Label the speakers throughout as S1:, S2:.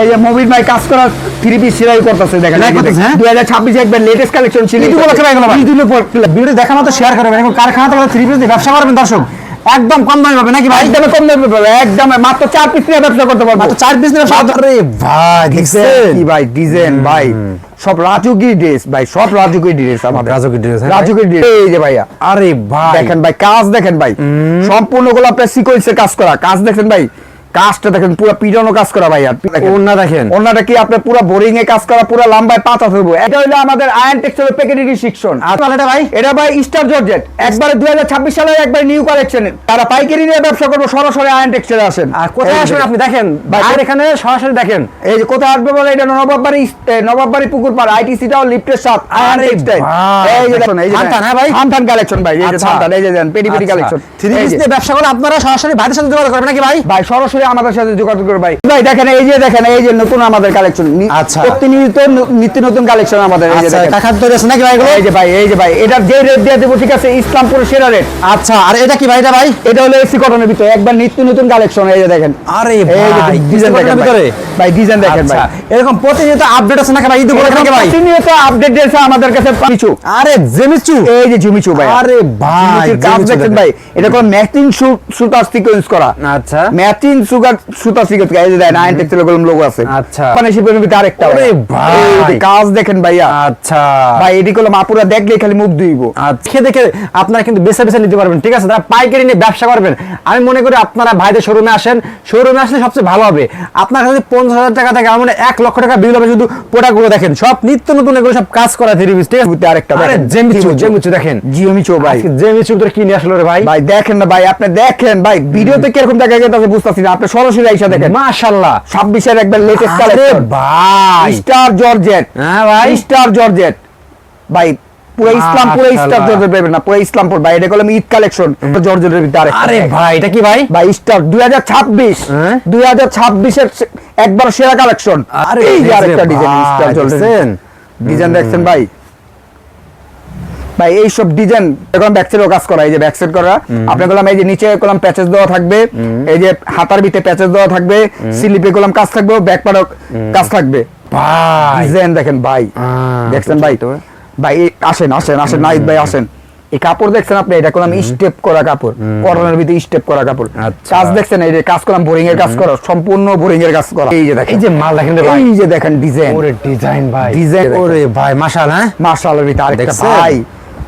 S1: এই যে মুভির ভাই কাজ করা থ্রি পিস সেলাই করতেছে দেখেন
S2: হ্যাঁ?
S1: দুই হাজার ছাব্বিশে একবার লেটেস্ট কালেকশন ছিল।
S2: ভিডিও দেখা শেয়ার করবেন থেকে থ্রি পিস ব্যবসা করবেন দর্শক। একদম কম দামে পাবে নাকি ভাই?
S1: একদমে কম দামে পাবে একদম মাত্র পিস নিয়ে ব্যবসা করতে পারব।
S2: মাত্র পিস আরে ভাই দেখছেন?
S1: কি ভাই ডিজাইন ভাই। সব রাজুকি ড্রেস ভাই সব রাজুকি ড্রেস আমাদের।
S2: রাজুকি হ্যাঁ
S1: রাজুকি ড্রেস এই যে ভাইয়া।
S2: আরে ভাই।
S1: দেখেন ভাই কাজ দেখেন ভাই। সম্পূর্ণগুলো আপনার সিকোয়েন্সের কাজ করা। কাজ দেখেন ভাই কাজটা দেখেন পুরো পিটানো কাজ করা ভাই আর
S2: ওড়না দেখেন।
S1: ওনাটা কি আপনার পুরো বোরিং এ কাজ করা পুরো লম্বায় পাতা ধরবো এটা হলো আমাদের আয়ন টেক্সটাইল প্যাকেটিং সেকশন
S2: আর এটা ভাই?
S1: এটা ভাই স্টার জর্জেট একবারে দুই হাজার ছাব্বিশ সালে একবার নিউ কালেকশন তারা পাইকারি নিয়ে ব্যবসা করব সরাসরি আয়ন টেক্সটাইল আসেন।
S2: আর কোথায় আসবেন আপনি? দেখেন
S1: ভাই,
S2: আর এখানে সরাসরি দেখেন।
S1: এই যে কোথায় আসবে বলে এটা? নবাববাড়ি নবাববাড়ি পুকুর পাড় আইটিসি টাও লিফটের সাথ আয়ন টেক্সটাইল এই যে দেখুন এই যে
S2: হ্যাঁ ভাই?
S1: থান কালেকশন ভাই এই যে। থান এই যে দেন পেডি পেডি কালেকশন
S2: থ্রি পিস দিয়ে ব্যবসা করে আপনারা সরাসরি ভাইদের সাথে যোগাযোগ করবেন নাকি ভাই?
S1: ভাই সরাসরি আমাদের সাথে যোগাযোগ করে ভাই। ভাই দেখেন এই যে দেখেন এই যে নতুন আমাদের কালেকশন
S2: আচ্ছা।
S1: প্রতিনিয়ত নিত্য নতুন কালেকশন আমাদের এই যে
S2: আচ্ছা
S1: দেখেন।
S2: কাকার তৈরি আছে নাকি ভাই এগুলো?
S1: এই যে ভাই এই যে ভাই এটা যে রেট দিয়ে দেবো ঠিক আছে ইসলামপুরের সেরা রেট
S2: আচ্ছা আর এটা কি ভাই এটা ভাই?
S1: এটা হলো এসি কটনের ভিতরে একবার নিত্য নতুন কালেকশন এই যে দেখেন।
S2: আরে ভাই
S1: ডিজাইন দেখেন ভাই।
S2: ভিতরে।
S1: ভাই। ডিজাইন দেখেন ভাই।
S2: আচ্ছা এরকম প্রতিনিয়ত আপডেট আছে নাকি ভাই? ঈদ উপলক্ষে নাকি ভাই?
S1: প্রতিনিয়ত আপডেট দিয়েছে আমাদের কাছে কিছু
S2: আরে জেমিচু
S1: এই যে জুমিচু ভাই।
S2: আরে ভাই
S1: কাজ দেখেন। ভাই? এটা কোন ম্যাচিং সুতার সিকোয়েন্স করা।
S2: আচ্ছা।
S1: ম্যাচিং সুগার সুতার সিকোয়েন্স এই যে দেন আইন টেক্সটাইল কলম লোগো আছে।
S2: আচ্ছা।
S1: মানে ভিতরে আরেকটা
S2: ওরে
S1: ভাই। কাজ দেখেন ভাইয়া।
S2: আচ্ছা।
S1: ভাই এটি কলম আপুরা দেখলে খালি মুখ ধুইব।
S2: আজকে দেখে আপনারা কিন্তু নিতে পারবেন ঠিক আছে? তারা পাইকারি নিয়ে ব্যবসা করবেন। আমি মনে করি আপনারা ভাইদের শোরুমে আসেন। শোরুমে আসলে সবচেয়ে ভালো হবে। আপনার কাছে পঞ্চাশ হাজার টাকা থেকে আমার এক লক্ষ টাকা বিল হবে শুধু প্রোডাক্টগুলো দেখেন। সব নিত্য নতুন এগুলো সব কাজ করা থ্রি পিস ঠিক আছে?
S1: আরেকটা দেখেন।
S2: Jimmy Choo
S1: Jimmy Choo.
S2: দেখেন।
S1: জিওমিচু ভাই।
S2: জেমিচু তোর কি নিয়ে আসলো রে ভাই।
S1: ভাই দেখেন না ভাই আপনি দেখেন। ভাই ভিডিওতে কীরকম দেখা গেছে বুঝতেছি না। আপনি সরাসরি আইসা দেখেন।
S2: মাশাআল্লাহ।
S1: ছাব্বিশের একবার লেটেস্ট
S2: আরে
S1: কালেকশন
S2: ভাই।
S1: স্টার জর্জেট
S2: হ্যাঁ ভাই।
S1: স্টার জর্জেট ভাই পুরো ইসলামপুরে স্টার
S2: মাশাআল্লাহ।
S1: জর্জেট পাবেন না পুরো ইসলামপুর ভাই। এটা কলম ঈদ কালেকশন জর্জেটের ভিতরে
S2: আরে ভাই এটা কি ভাই?
S1: ভাই স্টার 2026
S2: হ্যাঁ?
S1: 2026 এর একবার সেরা কালেকশন
S2: আরে
S1: এই আরেকটা ডিজাইন স্টার জর্জেট ডিজাইন দেখছেন ভাই? ভাই এই সব ডিজাইন এখন ব্যাকসাইডও কাজ করা এই যে ব্যাকসাইড করা। আপনি কলম এই যে নিচে কলম প্যাচেস দেওয়া থাকবে এই যে হাতার ভিতরে প্যাচেস দেওয়া থাকবে স্লিপে কলম কাজ থাকবে ব্যাক পাড়ও কাজ থাকবে।
S2: ভাই।
S1: ডিজাইন দেখেন ভাই। দেখছেন ভাই? ভাই আসেন আসেন আসেন নাইদ ভাই আসেন। এই কাপড় দেখছেন আপনি? এটা করলাম স্টেপ করা কাপড়। করোনার ভিতরে স্টেপ করা কাপড়।
S2: আচ্ছা।
S1: কাজ দেখছেন? এই যে কাজ করলাম বোরিং এর কাজ করা সম্পূর্ণ বোরিং এর কাজ করা। এই যে দেখেন।
S2: এই যে মাল দেখেন ভাই।
S1: এই যে দেখেন ডিজাইন
S2: ওরে ডিজাইন ভাই।
S1: ডিজাইন
S2: ওরে ভাই মাশাআল্লাহ হ্যাঁ?
S1: মার্শালের ভিতরে আরেকটা ভাই।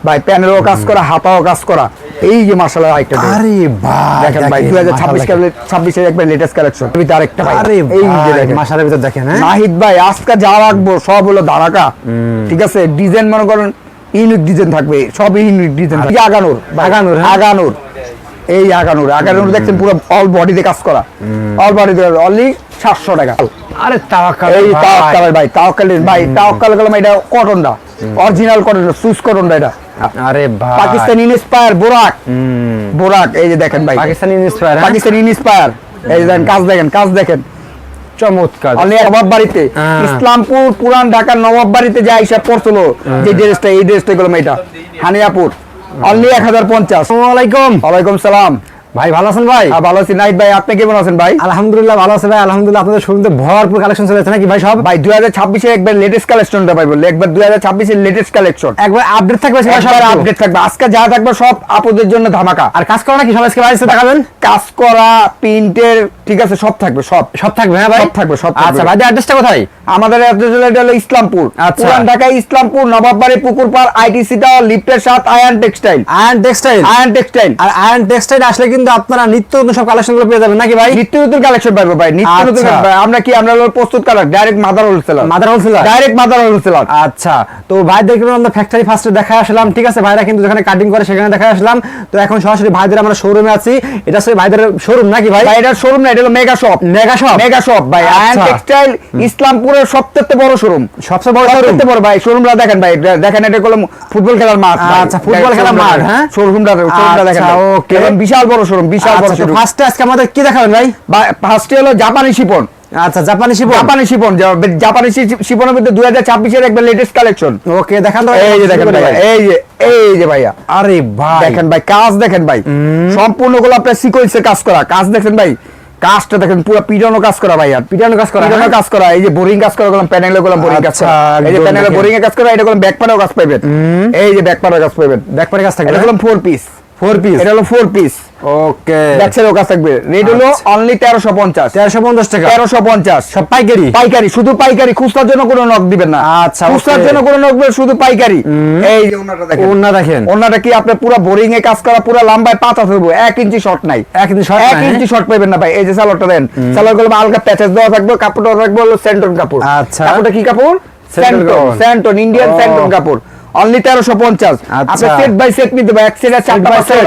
S1: ভাই প্যানেলও কাজ করা হাতাও কাজ করা। এই যে মার্শালের আরেকটা।
S2: আরে ভাই
S1: দেখেন ভাই দুই হাজার ছাব্বিশ ছাব্বিশের একবার লেটেস্ট কালেকশন ভিতরে আরেকটা ভাই
S2: আরে
S1: এই যে
S2: ভাই।
S1: দেখেন
S2: মাশাআল্লাহ ভিতর দেখেন হ্যাঁ?
S1: নাহিদ ভাই আজকে যা রাখব সব হলো ধারাকা। ঠিক আছে? ডিজাইন মনে করেন ইউনিক ডিজাইন থাকবে সব ইউনিক ডিজাইন থাকবে। আগানোর
S2: আগানোর, হ্যাঁ।
S1: আগানোর। এই আগানোর আগানোর দেখছেন পুরো অল বডিতে কাজ করা। অল বডিতে অনলি সাতশো টাকা।
S2: আরে তাওয়াক্কাল
S1: এই
S2: ভাই।
S1: তাওয়াক্কালের ভাই তাওয়াক্কালের ভাই তাওয়াক্কাল গেলাম এটা কটনটা অরিজিনাল কটনটা সুইস কটনটা এটা।
S2: আরে ভাই।
S1: পাকিস্তানি ইনস্পায়ার বোরাক। বোরাক এই যে দেখেন ভাই।
S2: পাকিস্তানি ইনস্পায়ার
S1: পাকিস্তানি ইনস্পায়ার এই যে দেখেন কাজ দেখেন কাজ দেখেন।
S2: চমৎকার।
S1: অনলি নবাব বাড়িতে
S2: হ্যাঁ।
S1: ইসলামপুর পুরান ঢাকার নবাব বাড়িতে যা হিসাব পড়ছিল যে ড্রেসটা এই ড্রেসটা গুলো এটা হানিয়াপুর। অনলি এক হাজার পঞ্চাশ।
S2: আলাইকুম।
S1: ওয়ালাইকুম সালাম।
S2: ভাই ভালো আছেন ভাই?
S1: হ্যাঁ, ভালো আছি। নাইট ভাই আপনি কেমন আছেন ভাই?
S2: আলহামদুলিল্লাহ ভালো আছে ভাই। আলহামদুলিল্লাহ আপনাদের শুরুতে ভরপুর কালেকশন চলেছে নাকি ভাই সব?
S1: ভাই দুই হাজার ছাব্বিশে একবার লেটেস্ট কালেকশনটা পাইবো একবার দুই হাজার ছাব্বিশের লেটেস্ট কালেকশন
S2: একবার আপডেট থাকবে সেটা সব আপডেট
S1: থাকবে। আজকে যা থাকবে সব আপুদের জন্য ধামাকা।
S2: আর কাজ করা নাকি সব আজকে ভাই দেখাবেন?
S1: কাজ করা প্রিন্টের ঠিক আছে সব থাকবে সব।
S2: সব থাকবে হ্যাঁ ভাই?
S1: সব থাকবে, সব
S2: আচ্ছা ভাই অ্যাড্রেসটা কোথায়?
S1: আমাদের address হলো এটা হলো ইসলামপুর।
S2: আচ্ছা।
S1: পুরান ঢাকা ইসলামপুর নবাববাড়ি পুকুর পাড় আইটিসি টাওয়ার লিফটের সাথে Ayan textile.
S2: Ayan textile?
S1: Ayan textile.
S2: আর আয়ন টেক্সটাইল আসলে কিন্তু আপনারা নিত্য নতুন সব কালেকশনগুলো পেয়ে যাবেন। নাকি ভাই?
S1: নিত্য নতুন কালেকশন পাবো ভাই নিত্য নতুন
S2: আচ্ছা।
S1: আমরা কি আমরা প্রস্তুত colour direct mother wholesaler
S2: mother wholesaler
S1: direct mother wholesaler
S2: আচ্ছা। তো ভাইদের কিন্তু আমরা ফ্যাক্টরি ফার্স্টে দেখা আসলাম। ঠিক আছে ভাইরা কিন্তু যেখানে কাটিং করে সেখানে দেখা আসলাম। তো এখন সরাসরি ভাইদের আমরা শোরুমে আছি। এটা হচ্ছে ভাইদের শোরুম নাকি ভাই?
S1: ভাই এটার শোরুম না এটা হলো mega shop
S2: mega shop
S1: mega shop ভাই। আয়ান
S2: আচ্ছা।
S1: টেক্সটাইল ইসলামপুরের সবচেয়ে বড় শোরুম
S2: সবচেয়ে বড় শোরুম
S1: সবচেয়ে বড় ভাই। শোরুমটা দেখেন ভাই। দেখেন এটা হলো ফুটবল খেলার মাঠ
S2: আচ্ছা, ফুটবল খেলার মাঠ, হ্যাঁ?
S1: শোরুমটা শোরুমটা দেখেন
S2: আচ্ছা,
S1: ভাই। বিশাল বড় শোরুম বিশাল বড়
S2: আচ্ছা
S1: শোরুম
S2: ফার্স্টে আজকে আমাদের কি দেখাবেন ভাই?
S1: ফার্স্টে হলো জাপানি শিপন।
S2: আচ্ছা জাপানি শিপন।
S1: জাপানি শিপন জাপানি শিপনের মধ্যে দুই হাজার ছাব্বিশের একবার লেটেস্ট কালেকশন
S2: ওকে দেখান তো
S1: এই যে দেখেন ভাইয়া এই যে এই যে ভাইয়া।
S2: আরে ভাই।
S1: দেখেন ভাই কাজ দেখেন ভাই। সম্পূর্ণগুলো আপনার সিকোয়েন্সের কাজ করা। কাজ দেখেন ভাই কাজটা দেখেন পুরো পিটানো কাজ করা ভাই আর
S2: পিটানো কাজ করা,
S1: পিটানো
S2: হ্যাঁ?
S1: কাজ করা এই যে বোরিং কাজ করা গেলাম প্যানেলে গেলাম বোরিং কাজ
S2: আচ্ছা,
S1: করা এই যে প্যানেলে। বোরিং এর কাজ করা এটা গেলাম ব্যাক পানেও কাজ পাইবেন এই যে ব্যাক পানেও কাজ পাইবেন
S2: ব্যাক পারে কাজ থাকবে
S1: এটা গেলাম ফোর পিস
S2: ফোর পিস
S1: এটা হলো ফোর পিস
S2: ওকে
S1: ব্যাক সাইডেও থাকবে। রেট হলো। অনলি তেরোশো পঞ্চাশ।
S2: তেরোশো পঞ্চাশ টাকা?
S1: তেরোশো পঞ্চাশ।
S2: সব পাইকারি?
S1: পাইকারি শুধু পাইকারি খুচরার জন্য কোনো নক দিবেন না।
S2: আচ্ছা,
S1: খুচরার জন্য কোনো নক দিবেন শুধু পাইকারি। এই যে ওনাটা দেখেন। ওনাটা কি আপনার পুরো বোরিং এ কাজ করা পুরো লম্বায় পাতা থাকব এক ইঞ্চি শর্ট নাই।
S2: এক ইঞ্চি short
S1: এক ইঞ্চি শর্ট পাইবেন না ভাই। এই যে সালোয়ারটা দেন। সালোয়ারগুলো আলগা প্যাচেস দেওয়া থাকবে কাপড়টা থাকবে হলো সেন্টন কাপড়।
S2: আচ্ছা।
S1: কাপড়টা কি কাপড়? সেন্টন সেন্টন ইন্ডিয়ান
S2: ও।
S1: সেন্টন কাপড়। অনলি তেরোশো পঞ্চাশ।
S2: আচ্ছা।
S1: আপনি সেট বাই সেট নিতে হবে এক সেটে চারটা
S2: set?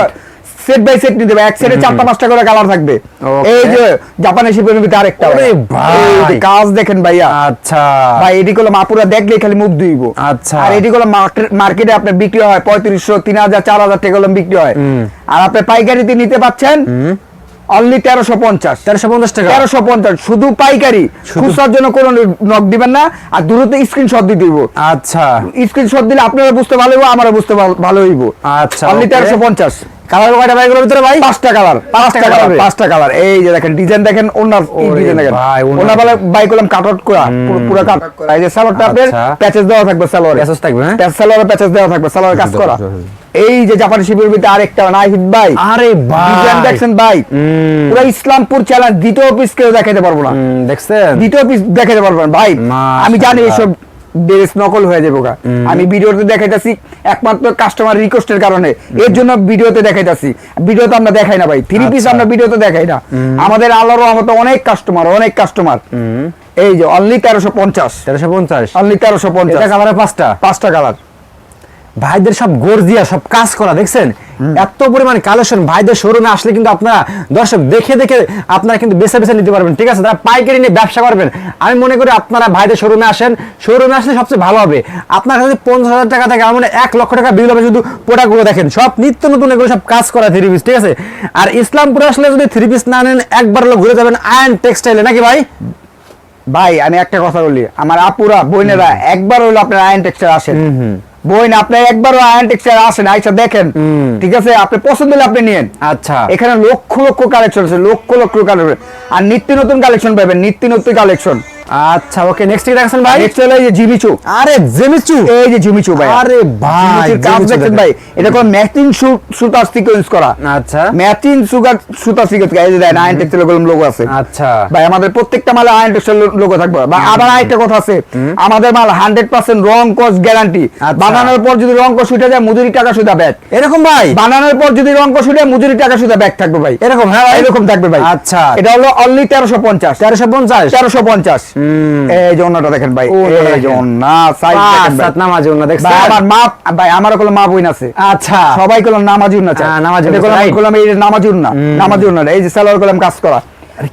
S1: সেট বাই সেট নিতে হবে এক সেটে চারটা পাঁচটা করে কালার থাকবে। এই যে জাপানি শিপের ভিতরে আরেকটা
S2: ওরে ভাই।
S1: এই যে কাজ দেখেন ভাইয়া।
S2: আচ্ছা।
S1: ভাই এটি গুলো মাপুরা দেখলে খালি মুখ ধুইব।
S2: আচ্ছা।
S1: আর এটি গুলো মার্কেটে আপনার বিক্রি হয় পঁয়ত্রিশশো তিন হাজার চার হাজার টাকা বিক্রি হয়। আর আপনি পাইকারিতে নিতে পাচ্ছেন অনলি তেরোশো পঞ্চাশ।
S2: তেরোশো পঞ্চাশ টাকা?
S1: তেরোশো পঞ্চাশ। শুধু পাইকারি। খুচরার জন্য কোনো নক দিবেন না। আর দূরত্ব স্ক্রিনশট দিয়ে দিব।
S2: আচ্ছা।
S1: স্ক্রিনশট দিলে আপনারা বুঝতে ভালো হইব আমারও বুঝতে ভালো- ভালো হইব।
S2: আচ্ছা,
S1: অনলি তেরোশো পঞ্চাশ।
S2: কালার কয়টা বাইকের ভিতরে ভাই?
S1: পাঁচটা কালার পাঁচটা কালার পাঁচটা কালার এই যে দেখেন ডিজাইন দেখেন ওনার ডিজাইন দেখেন।
S2: ভাই, ওনার-
S1: ওনার বাই করলাম কাট আউট করা পুরো- পুরো কাট এই যে সালোয়ারটা আপনার
S2: আচ্ছা।
S1: প্যাচেস দেওয়া থাকবে সালোয়ারে
S2: Patches থাকবে, হ্যাঁ?
S1: প্যাচ সালোয়ারে প্যাচেস দেওয়া থাকবে সালোয়ারে কাজ করা। এই যে জাপানি শিবির ভিতরে আরেকটা নাহিদ ভাই
S2: আরে ভাই।
S1: ডিজাইন দেখছেন ভাই? পুরো ইসলামপুর চ্যালেঞ্জ দ্বিতীয় পিস কেউ দেখাতে পারব না।
S2: দেখছেন?
S1: দ্বিতীয় পিস দেখাতে পারব না। ভাই আমি জানি। এসব ড্রেস নকল হয়ে যাব। আমি ভিডিওতে দেখাইতাছি একমাত্র কাস্টমার রিকোয়েস্টের কারণে। এর জন্য ভিডিওতে দেখাইতাছি। ভিডিওতে আমরা দেখাই না ভাই থ্রি পিস
S2: আচ্ছা।
S1: আমরা ভিডিওতে দেখাই না। আমাদের আল্লাহর রহমতে অনেক কাস্টমার অনেক কাস্টমার এই যে অনলি তেরোশো পঞ্চাশ।
S2: তেরোশো পঞ্চাশ।
S1: অনলি তেরোশো পঞ্চাশ।
S2: পাঁচটা?
S1: পাঁচটা কালার
S2: ভাইদের সব গর্জিয়া সব কাজ করা দেখছেন? এত পরিমাণ কালেকশন ভাইদের শোরুমে আসলে কিন্তু আপনারা দর্শক দেখে দেখে আপনারা কিন্তু বেছে বেছে নিতে পারবেন ঠিক আছে? তারা পাইকারি নিয়ে ব্যবসা করবেন। আমি মনে করি আপনারা ভাইদের শোরুমে আসেন শোরুমে আসলে সবচেয়ে ভালো হবে। আপনার কাছে পঞ্চাশ হাজার টাকা থেকে আমার এক লক্ষ টাকা বিল হবে শুধু প্রোডাক্টগুলো দেখেন। সব নিত্য নতুন এগুলো সব কাজ করা থ্রি পিস ঠিক আছে? আর ইসলামপুরে আসলে যদি থ্রি পিস না নেন একবার হলো ঘুরে যাবেন আয়ন টেক্সটাইলে নাকি ভাই?
S1: ভাই আমি একটা কথা বলি। আমার আপুরা বোনেরা একবার হইল আপনার আয়ন টেক্সচার আসেন। বোন আপনি একবারও আয়ন টেক্সচার আসেন আইসা দেখেন। ঠিক আছে আপনি পছন্দ হলে আপনি নিয়েন।
S2: আচ্ছা।
S1: এখানে লক্ষ লক্ষ কালেকশন আছে লক্ষ লক্ষ কালেকশন আর নিত্য নতুন কালেকশন পাবেন নিত্য নতুন কালেকশন
S2: আচ্ছা ওকে নেক্সট কি দেখছেন ভাই?
S1: নেক্সট হলো এই যে জিমিচু।
S2: আরে জেমিচু?
S1: এই যে জিমিচু ভাই।
S2: আরে ভাই,
S1: কাজ দেখছেন। ভাই। এটা কোন ম্যাচিং সুতার সিকোয়েন্স করা।
S2: আচ্ছা।
S1: ম্যাচিং সুগার সুতার সিকোয়েন্স এই যে দেখেন আয়ন টেক্সটাইল লোগো আছে।
S2: আচ্ছা।
S1: ভাই আমাদের প্রত্যেকটা মালে আয়ন টেক্সটাইল লোগো থাকবে। বা আবার আরেকটা কথা আছে। আমাদের মাল হান্ড্রেড পার্সেন্ট রং কস গ্যারান্টি। বানানোর পর যদি রং কস উঠে যায় মজুরি টাকা সুদা ব্যাক
S2: এরকম ভাই?
S1: বানানোর পর যদি রং কস উঠে মজুরি টাকা সুদা ব্যাক থাকবে ভাই।
S2: এরকম হ্যাঁ
S1: এরকম থাকবে ভাই।
S2: আচ্ছা।
S1: এটা হলো অনলি তেরোশো পঞ্চাশ।
S2: তেরোশো পঞ্চাশ?
S1: তেরোশো পঞ্চাশ। এই যে অন্যটা দেখেন ভাই এই যে
S2: দেখেন।
S1: অন্য সাইজ দেখেন ভাই।
S2: নামাজি ওনা দেখছেন?
S1: ভাই, আমার মা ভাই আমার কোনো মা বইন আছে।
S2: আচ্ছা।
S1: সবাই কলম নামাজুন না চায়।
S2: নামাজুন
S1: কলম কলম এই যে নামাজুন না নামাজুন এই যে সালোয়ার কলম কাজ করা।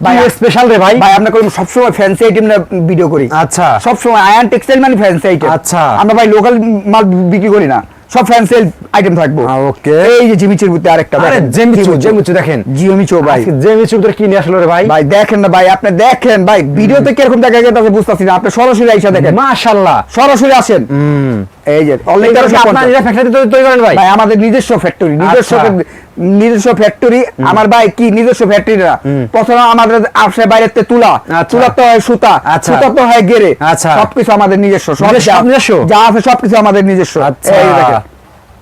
S1: ভাই
S2: স্পেশাল রে ভাই।
S1: ভাই আমরা কলম সবসময় ফ্যান্সি আইটেম না ভিডিও করি।
S2: আচ্ছা।
S1: সবসময় আয়ন টেক্সটাইল মানে ফ্যান্সি আইটেম
S2: আচ্ছা।
S1: আমরা ভাই লোকাল মাল বিক্রি করি না। সব ফ্যান্সি আইটেম থাকব।
S2: ওকে
S1: এই যে জিমিচুর ভিতরে আরেকটা
S2: আরে
S1: জিমিচুর।
S2: জিমিচুর
S1: জিমিচু।
S2: জেমিচু দেখেন।
S1: জিমিচু ভাই।
S2: আজকে জিমিচুর ভিতরে কি নিয়ে আসলো রে ভাই?
S1: ভাই দেখেন না ভাই আপনি দেখেন ভাই ভিডিওতে কীরকম দেখা গেছে বুঝতাছি না আপনি সরাসরি আইসা দেখেন।
S2: মাশাআল্লাহ
S1: সরাসরি আসেন। এই যে
S2: তৈরি করেন ভাই।
S1: ভাই আমাদের নিজস্ব ফ্যাক্টরি নিজস্ব। নিজস্ব ফ্যাক্টরি আমার ভাই কি নিজস্ব ফ্যাক্টরি না? প্রথমে আমাদের আসে বাইরের তুলা। তুলা তো হয় সুতা। সুতা তো হয় গেরে। সবকিছু আমাদের নিজস্ব।
S2: নিজস্ব,
S1: যা-
S2: সব নিজস্ব?
S1: যা আছে সবকিছু আমাদের নিজস্ব। এই দেখেন।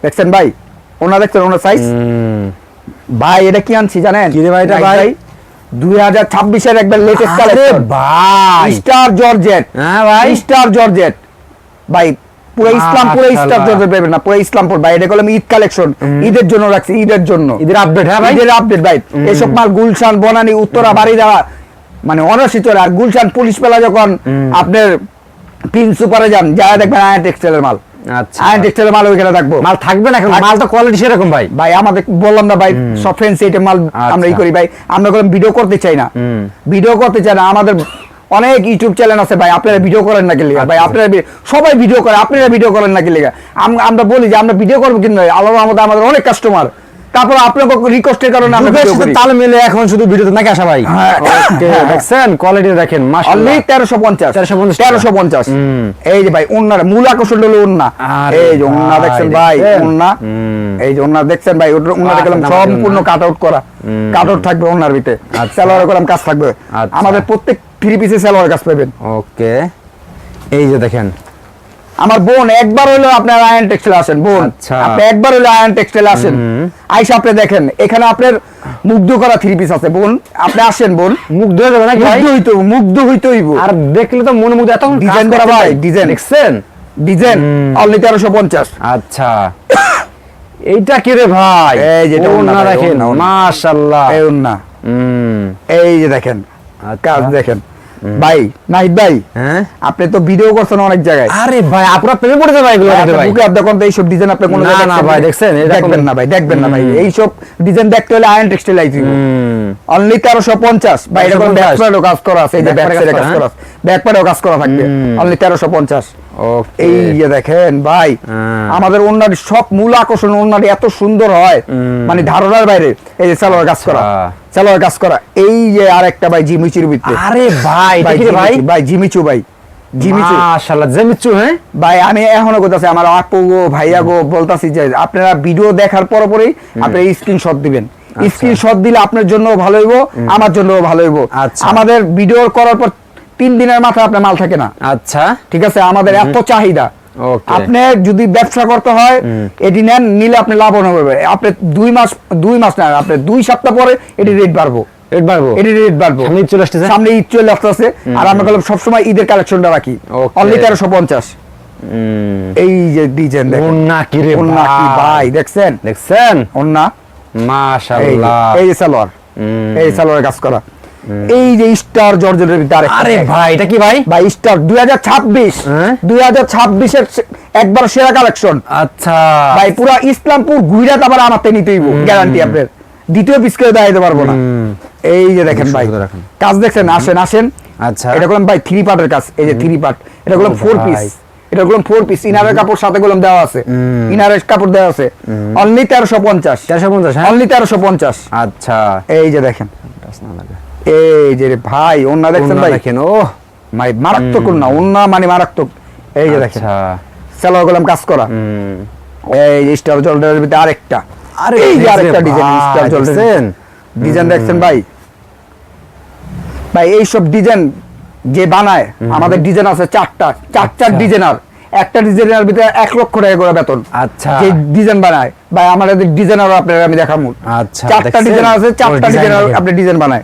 S1: দেখছেন ভাই? ওনা দেখছেন ওনার সাইজ ভাই এটা কি আনছি জানেন?
S2: কি রে ভাই এটা
S1: একবার লেটেস্ট কালেকশন
S2: ভাই।
S1: স্টার জর্জেট
S2: হ্যাঁ ভাই।
S1: স্টার জর্জেট ভাই পুরো ইসলাম। জর্জেট না পুরো ইসলামপুর ভাই এটা করলাম ঈদ কালেকশন ঈদের জন্য রাখছি ঈদের জন্য।
S2: ঈদের আপডেট হ্যাঁ ভাই?
S1: ঈদের আপডেট ভাই। এসব মাল গুলশান বনানি উত্তরা বাড়ি দেওয়া মানে আর গুলশান পুলিশ পেলা যখন আপনার পিন সুপারে যান যারা দেখবেন আয়ন টেক্সটাইলের মাল।
S2: আচ্ছা।
S1: আয়ন টেক্সটাইলের মাল ওইখানে থাকব।
S2: মাল থাকবে না মাল তো কোয়ালিটি সেরকম ভাই।
S1: ভাই আমাদের বললাম না ভাই সব ফ্রেন্ডস এটা মাল আমরা ই
S2: আচ্ছা।
S1: করি ভাই। আমরা কোনো ভিডিও করতে চাই না। ভিডিও করতে চাই না আমাদের অনেক ইউটিউব চ্যানেল আছে ভাই আপনারা ভিডিও করেন নাকি লিগা? ভাই
S2: আচ্ছা।
S1: আপনারা সবাই ভিডিও করে আপনারা ভিডিও করেন নাকি লিগা? আম- আমরা বলি যে আমরা ভিডিও করব কিন্তু আল্লাহ রহমতে আমাদের অনেক কাস্টমার তারপর আপনাকে রিকোয়েস্টের কারণে আমরা ভিডিও করি।
S2: তাল মিলে এখন শুধু ভিডিওতে নাকি আসা ভাই?
S1: হ্যাঁ।
S2: ওকে
S1: হ্যাঁ।
S2: দেখছেন? কোয়ালিটি দেখেন
S1: অনলি
S2: মাশাআল্লাহ
S1: তেরোশো পঞ্চাশ।
S2: 1350 টাকা।
S1: তেরোশো পঞ্চাশ। এই যে ভাই উন্নার মূল আকর্ষণ হলো উন্না। এই যে দেখছেন ভাই
S2: দেখছেন?
S1: এই যে উন্না দেখছেন ভাই
S2: আচ্ছা,
S1: দেখলাম সম্পূর্ণ কাট আউট করা। কাট আউট থাকবে উন্নার ভিতরে।
S2: আচ্ছা।
S1: সালোয়ার কাজ থাকবে।
S2: আচ্ছা।
S1: আমাদের প্রত্যেক থ্রি পিসে সালোয়ার কাজ পাবেন।
S2: ওকে। এই যে দেখেন।
S1: আমার বোন একবার হলো আপনার আয়ন টেক্সটাইল আসেন বোন।
S2: আচ্ছা।
S1: আপনি একবার হলো আয়ন টেক্সটাইল আসেন। আইসা আপনি দেখেন এখানে আপনার মুগ্ধ করা থ্রি পিস আছে বোন। আপনি আসেন বোন।
S2: মুখ ধরে যাবে ভাই?
S1: মুগ্ধ হইতো মুগ্ধ হইতে হইব।
S2: আর দেখলে তো মনে মুগ্ধ এত
S1: ডিজাইন করা ভাই। ডিজাইন
S2: দেখছেন?
S1: ডিজাইন অনলি তেরোশো পঞ্চাশ।
S2: আচ্ছা। এইটা কি রে ভাই?
S1: এই যে
S2: দেখেন। মাশাআল্লাহ
S1: এই না এই যে দেখেন। কাজ দেখেন। ভাই নাহিদ ভাই
S2: হ্যাঁ?
S1: আপনি তো ভিডিও করছেন অনেক জায়গায়।
S2: আরে ভাই আপনারা প্রেমে পড়ে যাবে এগুলো ভাই।
S1: বুকে আপনি কোন এইসব ডিজাইন আপনি কোন
S2: না, না ভাই, দেখছেন?
S1: দেখবেন না ভাই দেখবেন না ভাই। এইসব ডিজাইন দেখতে হলে আয়ন টেক্সটাইল আইছি অনলি তেরোশো পঞ্চাশ। বা এরকম
S2: 1350
S1: ব্যাক কাজ করা আছে এই যে ব্যাক
S2: কাজ করা,
S1: আছে। ব্যাক কাজ করা থাকবে। অনলি তেরোশো পঞ্চাশ।
S2: ওকে
S1: এই যে দেখেন ভাই
S2: হ্যাঁ।
S1: আমাদের ওনার সব মূল আকর্ষণ ওনার এত সুন্দর হয়। মানে ধারণার বাইরে এই যে সালোয়ার কাজ করা
S2: আচ্ছা।
S1: সালোয়ার কাজ করা এই যে আরেকটা ভাই জিমিচুর ভিতরে
S2: আরে ভাই
S1: ভাই
S2: ভাই।
S1: জিমিচু, ভাই জিমিচু ভাই জিমিচু
S2: হ্যাঁ?
S1: ভাই আমি এখনও করতেছি আমার আপু গো ভাইয়া গো বলতাছি যে আপনারা ভিডিও দেখার পর পরেই আপনারা স্ক্রিনশট দিবেন। স্ক্রিনশট দিলে আপনার জন্য ভালো হইব আমার জন্য ভালো হইব।
S2: আচ্ছা।
S1: আমাদের ভিডিও করার পর তিন দিনের মাথায় আপনার মাল থাকে না।
S2: আচ্ছা।
S1: ঠিক আছে? আমাদের এত চাহিদা। আপনি যদি ব্যবসা করতে হয় এটি নেন নিলে আপনি লাভবান হবে আপনি দুই মাস দুই মাস না আপনি দুই সপ্তাহ পরে এটি রেট বাড়বো।
S2: রেট বাড়বো?
S1: এটি রেট বাড়বো।
S2: সামনে ঈদ চলে আসতেছে।
S1: সামনে ঈদ চলে আসতেছে। আর আমরা বললাম সবসময় ঈদের কালেকশনটা রাখি।
S2: Okay.
S1: অনলি তেরোশো পঞ্চাশ। এই যে ডিজাইন দেখেন।
S2: কি রে
S1: কি ভাই? দেখছেন?
S2: দেখছেন?
S1: ওন্না এই যে-
S2: মাশাআল্লাহ
S1: এই সালোয়ার। এই সালোয়ারের কাজ করা। এই যে স্টার জর্জেটের ভিতরে।
S2: আরে ভাই এটা কি ভাই?
S1: ভাই স্টার দুই হাজার ছাব্বিশ।
S2: হ্যাঁ?
S1: দুই একবার সেরা কালেকশন
S2: আচ্ছা।
S1: ভাই পুরা ইসলামপুর ঘুরাত আবার আমার নিতে হইব গ্যারান্টি আপনার। দ্বিতীয় পিস করে দেখাইতে পারব না। এই যে দেখেন ভাই কাজ দেখছেন আসেন আসেন।
S2: আচ্ছা।
S1: এটা করলাম ভাই থ্রি পার্টের কাজ। এই যে থ্রি পার্ট এটা করলাম ফোর পিস এটা করলাম ফোর পিস ইনারের কাপড় সাথে করলাম দেওয়া আছে। ইনারের কাপড় দেওয়া আছে। অনলি তেরোশো পঞ্চাশ।
S2: তেরোশো পঞ্চাশ হ্যাঁ।
S1: অনলি তেরোশো পঞ্চাশ।
S2: আচ্ছা।
S1: এই যে দেখেন। এই যে ভাই দেখছেন ভাই?
S2: দেখেন ও
S1: মারাত্মক না মানে মারাত্মক। এই যে দেখেন।
S2: আচ্ছা।
S1: করলাম কাজ করা। এই যে স্টার জলটার ভিতরে আরেকটা।
S2: আরে
S1: এই যে আরেকটা ডিজাইন স্টার ডিজাইন দেখছেন ভাই? ভাই এই সব ডিজাইন যে বানায় আমাদের ডিজাইন আছে চারটা চার
S2: আচ্ছা।
S1: ডিজাইনার একটা ডিজাইনার ভিতরে এক লক্ষ টাকা করে বেতন।
S2: আচ্ছা।
S1: যে ডিজাইন বানায় ভাই আমাদের ডিজাইনার আপনার আমি দেখাবো।
S2: আচ্ছা,
S1: চারটা? ডিজাইনার আছে চারটা ডিজাইনার আপনি ডিজাইন বানায়।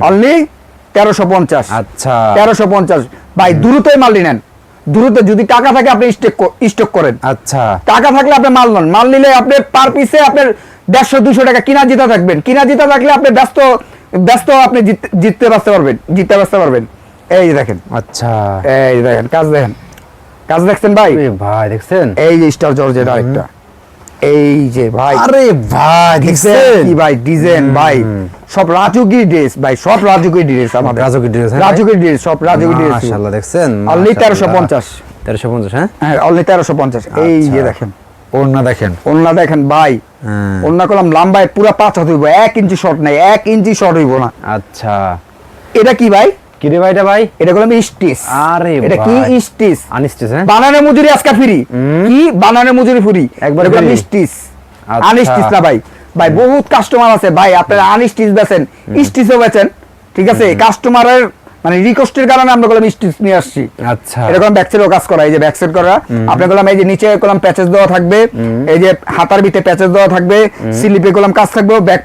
S1: অনলি তেরোশো পঞ্চাশ।
S2: আচ্ছা।
S1: তেরোশো পঞ্চাশ। ভাই দ্রুতই মাল নেন। দ্রুত যদি টাকা থাকে আপনি স্টক স্টক করেন।
S2: আচ্ছা।
S1: টাকা থাকলে আপনি মাল নন। মাল নিলে আপনি পার পিসে আপনার দেড়শো দুশো টাকা কিনা জিতা থাকবেন। কিনা জিতা থাকলে আপনি ব্যস্ত ব্যস্ত আপনি জিত- জিততে বাঁচতে পারবেন জিততে বাঁচতে পারবেন। এই দেখেন।
S2: আচ্ছা।
S1: এই দেখেন কাজ দেখেন। কাজ দেখছেন ভাই?
S2: ভাই দেখছেন?
S1: এই যে স্টার জর্জের আরেকটা। এই যে ভাই।
S2: আরে ভাই
S1: দেখছেন কি ভাই ডিজাইন ভাই? সব রাজুকি ড্রেস ভাই সব রাজুকি ড্রেস আমাদের।
S2: রাজুকি হ্যাঁ?
S1: রাজুকি ড্রেস সব রাজুকি ড্রেস
S2: মাশাআল্লাহ দেখছেন?
S1: অনলি তেরোশো পঞ্চাশ।
S2: তেরোশো পঞ্চাশ হ্যাঁ?
S1: হ্যাঁ অনলি তেরোশো পঞ্চাশ। এই যে
S2: আচ্ছা।
S1: দেখেন।
S2: ওড়না দেখেন।
S1: ওন্না দেখেন ভাই।
S2: হ্যাঁ।
S1: ওন্না করলাম লাম্বায় পুরো পাঁচ হাত হইব। এক ইঞ্চি শর্ট নাই এক ইঞ্চি শর্ট হইব না।
S2: আচ্ছা।
S1: এটা কি ভাই?
S2: কি রে ভাইটা ভাই?
S1: এটা করলাম স্টিচ
S2: আরে
S1: এটা কি। স্টিচ
S2: হ্যাঁ?
S1: বানানের মজুরি আজকে ফ্রি। কি? বানানের মজুরি ফ্রি।
S2: একবারে?
S1: স্টিচ
S2: আচ্ছা।
S1: আনস্টিচ না ভাই। ভাই বহুত কাস্টমার আছে। ভাই আপনারা আনস্টিচ বেচেন। স্টিচও বেচেন। ঠিক আছে? কাস্টমারের মানে রিকোয়েস্টের কারণে আমরা করলাম স্টিচ নিয়ে আসছি।
S2: আচ্ছা।
S1: এরকম ব্যাকসাইডও কাজ করা। এই যে ব্যাকসাইড করা। আপনি করলাম এই যে নিচে করলাম প্যাচেস দেওয়া থাকবে। এই যে হাতার ভিতরে প্যাচেস দেওয়া থাকবে। স্লিপে করলাম কাজ থাকবে। ব্যাক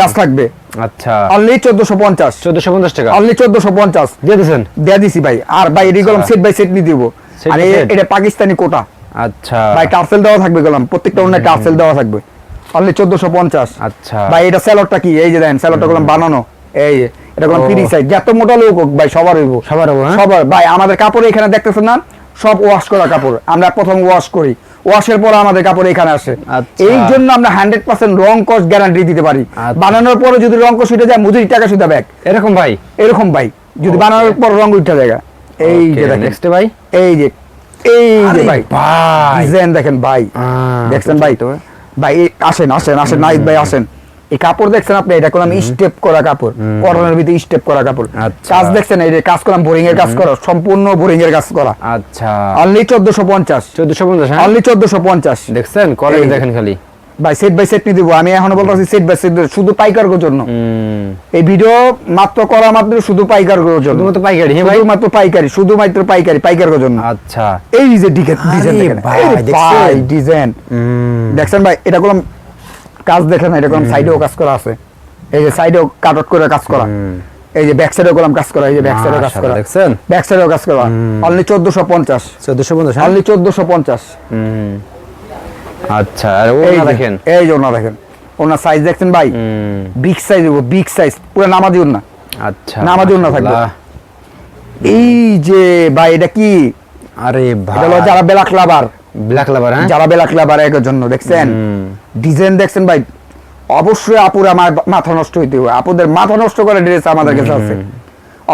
S1: কাজ থাকবে।
S2: আচ্ছা।
S1: অনলি চোদ্দশো পঞ্চাশ।
S2: চোদ্দশো পঞ্চাশ টাকা।
S1: অনলি চোদ্দশো পঞ্চাশ।
S2: দিয়ে দিয়েছেন?
S1: দেয়া দিছি ভাই। আর ভাই এটি
S2: আচ্ছা।
S1: সেট বাই সেট নিয়ে দিব। আর
S2: by
S1: এ-
S2: set?
S1: এটা পাকিস্তানি কোটা।
S2: আচ্ছা।
S1: ভাই টার্সেল দেওয়া থাকবে গেলাম। প্রত্যেকটা অন্য টার্সেল দেওয়া থাকবে। অনলি চোদ্দশো পঞ্চাশ।
S2: আচ্ছা।
S1: ভাই এটা স্যালোডটা কি? এই যে বানানো। এই এটা করলাম ফ্রি সাইজ যত মোটা লোক ভাই সবার হইব।
S2: সবার হব, হ্যাঁ?
S1: সবার। ভাই আমাদের কাপড় এখানে দেখতেছেন না? সব ওয়াশ করা কাপড়। আমরা প্রথম ওয়াশ করি। ওয়াশের পর আমাদের কাপড় এখানে আসে।
S2: আচ্ছা।
S1: এই জন্য আমরা হান্ড্রেড পার্সেন্ট রং কস্ট গ্যারান্টি দিতে পারি।
S2: আচ্ছা।
S1: বানানোর পরে যদি রং কস্ট উঠে যায় মজুরি টাকা সুদা ব্যাগ।
S2: এরকম ভাই?
S1: এরকম ভাই। যদি বানানোর পর রং উঠে যায় এই যে
S2: নেক্সট ভাই?
S1: এই যে এই যে ভাই।
S2: ভাই।
S1: ডিজাইন দেখেন ভাই। দেখছেন ভাই?
S2: তো।
S1: ভাই আসেন আসেন আসেন নাইদ ভাই আসেন। এই কাপড় দেখছেন আপনি? এটা করলাম স্টেপ করা কাপড়। করোনার ভিতরে স্টেপ করা কাপড়।
S2: আচ্ছা।
S1: কাজ দেখছেন? এই যে কাজ করলাম বোরিং এর কাজ করা সম্পূর্ণ বোরিং এর কাজ করা।
S2: আচ্ছা।
S1: অনলি চোদ্দশো পঞ্চাশ।
S2: চোদ্দশো পঞ্চাশ হ্যাঁ?
S1: অনলি চোদ্দশো পঞ্চাশ।
S2: দেখছেন? কোয়ালিটি দেখেন খালি।
S1: ভাই সেট বাই সেট নিয়ে দিব। আমি এখনও বলতেছি সেট বাই সেট শুধু পাইকারগোর জন্য। এই ভিডিও মাত্র করা মাত্র শুধু পাইকারগোর জন্য।
S2: শুধুমাত্র পাইকারি হ্যাঁ ভাই?
S1: শুধুমাত্র পাইকারি শুধুমাত্র পাইকারি পাইকারগোর জন্য।
S2: আচ্ছা।
S1: এই যে ডিজাইন ডিজাইন দেখেন?
S2: ভাই
S1: ডিজাইন। দেখছেন ভাই এটা করলাম কাজ দেখেন এটা করলাম সাইডেও কাজ করা আছে। এই যে সাইডেও কাট আউট করে কাজ করা। এই যে ব্যাক সাইডেও করলাম কাজ করা এই যে ব্যাক সাইডেও কাজ করা।
S2: দেখছেন?
S1: ব্যাক সাইডেও কাজ করা। অনলি চোদ্দশো পঞ্চাশ।
S2: চোদ্দশো পঞ্চাশ হ্যাঁ?
S1: অনলি চোদ্দশো পঞ্চাশ।
S2: হুম। আচ্ছা আর ও
S1: এই
S2: দেখেন?
S1: এই যে ওনা দেখেন। ওনার সাইজ দেখছেন ভাই? বিগ সাইজ বিগ সাইজ পুরো নামাজি ওনা
S2: আচ্ছা
S1: নামাজি ওনা থাকবে। এই যে ভাই এটা কি?
S2: আরে ভাই।
S1: যারা বেলাক লাভার
S2: ব্ল্যাক লাভার হ্যাঁ
S1: যারা বেলাক লাভার এর জন্য দেখছেন? ডিজাইন দেখছেন ভাই? অবশ্যই আপুর আমার মাথা নষ্ট হইতে হবে। আপুদের মাথা নষ্ট করে ড্রেস আমাদের কাছে আছে।